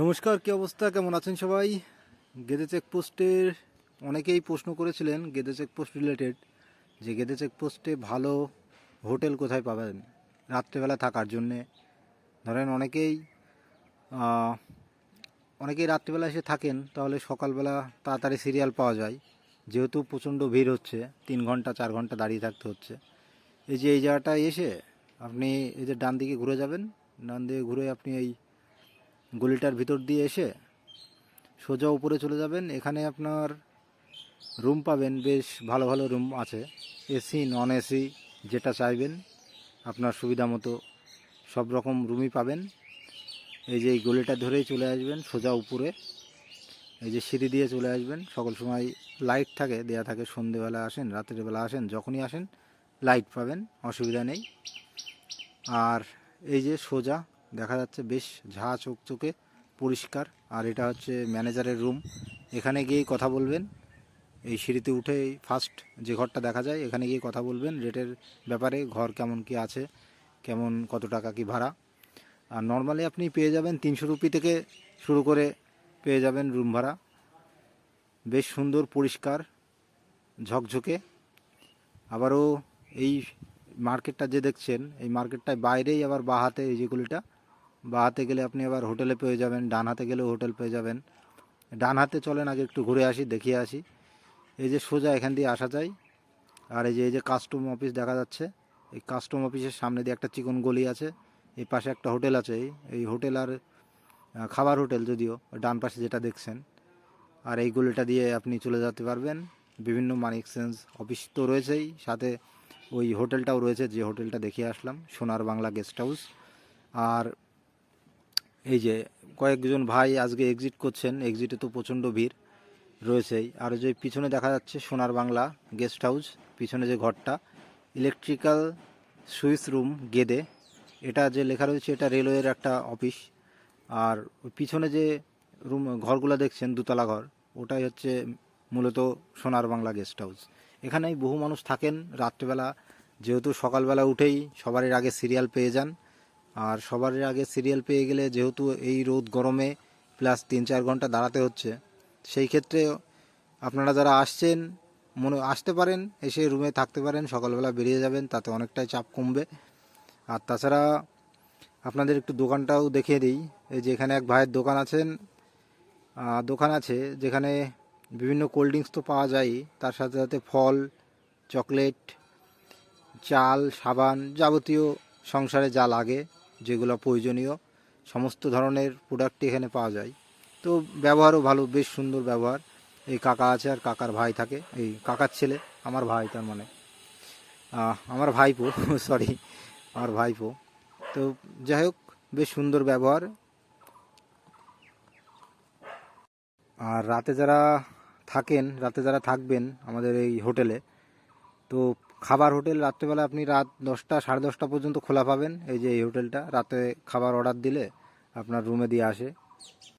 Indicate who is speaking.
Speaker 1: নমস্কার, কি অবস্থা? কেমন আছেন সবাই? গেদে চেকপোস্টের অনেকেই প্রশ্ন করেছিলেন, গেদে চেকপোস্ট রিলেটেড যে গেদে চেকপোস্টে ভালো হোটেল কোথায় পাবেন রাত্রেবেলা থাকার জন্যে। ধরেন অনেকেই অনেকেই রাত্রিবেলা এসে থাকেন, তাহলে সকালবেলা তাড়াতাড়ি সিরিয়াল পাওয়া যায়। যেহেতু প্রচণ্ড ভিড় হচ্ছে, তিন ঘণ্টা, চার ঘণ্টা দাঁড়িয়ে থাকতে হচ্ছে। এই যে এই জায়গাটায় এসে আপনি এই যে ডান দিকে ঘুরে যাবেন, ডান দিকে ঘুরে আপনি এই গলিটার ভিতর দিয়ে এসে সোজা উপরে চলে যাবেন। এখানে আপনার রুম পাবেন। বেশ ভালো ভালো রুম আছে। এসি নন এসি যেটা চাইবেন, আপনার সুবিধা মতো সব রকম রুমই পাবেন। এই যে এই গলিটা ধরেই চলে আসবেন, সোজা উপরে। এই যে সিঁড়ি দিয়ে চলে আসবেন। সকল সময় লাইট থাকে, দেয়া থাকে। সন্ধেবেলা আসেন, রাতের বেলা আসেন, যখনই আসেন লাইট পাবেন, অসুবিধা নেই। আর এই যে সোজা দেখা যাচ্ছে বেশ ঝা চকচকে পরিষ্কার। আর এটা হচ্ছে ম্যানেজারের রুম। এখানে গিয়েই কথা বলবেন। এই সিঁড়িতে উঠে ফার্স্ট যে ঘরটা দেখা যায়, এখানে গিয়ে কথা বলবেন রেটের ব্যাপারে, ঘর কেমন কি আছে, কেমন, কত টাকা কি ভাড়া। আর নর্মালি আপনি পেয়ে যাবেন তিনশো রুপি থেকে শুরু করে পেয়ে যাবেন রুম ভাড়া। বেশ সুন্দর, পরিষ্কার, ঝকঝকে। আবারও এই মার্কেটটা যে দেখছেন, এই মার্কেটটায় বাইরেই আবার বাঁ হাতে এই যেগুলিটা বাঁ হাতে গেলে আপনি আবার হোটেলে পেয়ে যাবেন, ডান হাতে গেলেও হোটেল পেয়ে যাবেন। ডান হাতে চলেন, আগে একটু ঘুরে আসি দেখিয়ে আসি। এই যে সোজা এখান দিয়ে আসা যায়। আর এই যে এই যে কাস্টম অফিস দেখা যাচ্ছে, এই কাস্টম অফিসের সামনে দিয়ে একটা চিকন গলি আছে। এই পাশে একটা হোটেল আছে, এই- এই হোটেল আর খাবার হোটেল যদিও, ডান পাশে যেটা দেখছেন। আর এই গলিটা দিয়ে আপনি চলে যেতে পারবেন। বিভিন্ন মানি এক্সচেঞ্জ অফিস তো রয়েছেই, সাথে ওই হোটেলটাও রয়েছে, যে হোটেলটা দেখিয়ে আসলাম, সোনার বাংলা গেস্ট হাউস আর এই যে কয়েকজন ভাই আজকে এক্সিট করছেন এক্সিটে তো প্রচণ্ড ভিড় রয়েছেই। আর যে পিছনে দেখা যাচ্ছে সোনার বাংলা গেস্ট হাউস পিছনে যে ঘরটা ইলেকট্রিক্যাল সুইচ রুম গেদে। এটা যে লেখা রয়েছে, এটা রেলওয়ের একটা অফিস আর পিছনে যে রুম ঘরগুলো দেখছেন, দুতলা ঘর, ওটাই হচ্ছে মূলত সোনার বাংলা গেস্ট হাউস এখানেই বহু মানুষ থাকেন রাত্রেবেলা, যেহেতু সকালবেলা উঠেই সবারই আগে সিরিয়াল পেয়ে যান। আর সবার আগে সিরিয়াল পেয়ে গেলে যেহেতু এই রোদ গরমে প্লাস তিন চার ঘণ্টা দাঁড়াতে হচ্ছে, সেই ক্ষেত্রে আপনারা যারা আসছেন, মনে, আসতে পারেন, এসে রুমে থাকতে পারেন, সকালবেলা বেরিয়ে যাবেন, তাতে অনেকটাই চাপ কমবে। আর তাছাড়া আপনাদের একটু দোকানটাও দেখিয়ে দিই, এই যে এখানে এক ভাইয়ের দোকান আছেন দোকান আছে যেখানে বিভিন্ন কোল্ড ড্রিঙ্কস তো পাওয়া যায় তার সাথে সাথে ফল চকলেট চাল, সাবান যাবতীয় সংসারে যা লাগে। যেগুলো প্রয়োজনীয়, সমস্ত ধরনের প্রোডাক্ট এখানে পাওয়া যায়। তো ব্যবহারও ভালো, বেশ সুন্দর ব্যবহার। এই কাকা আছে আর কাকার ভাই থাকে। এই কাকার ছেলে, আমার ভাই তার মানে। আমার ভাইপো সরি আমার ভাইপো। তো যাই হোক, বেশ সুন্দর ব্যবহার। আর রাতে যারা থাকেন, রাতে যারা থাকবেন আমাদের এই হোটেলে, তো খাবার হোটেল রাত্রেবেলা আপনি রাত দশটা, সাড়ে দশটা পর্যন্ত খোলা পাবেন। এই যে এই হোটেলটা, রাতে খাবার অর্ডার দিলে আপনার রুমে দিয়ে আসে।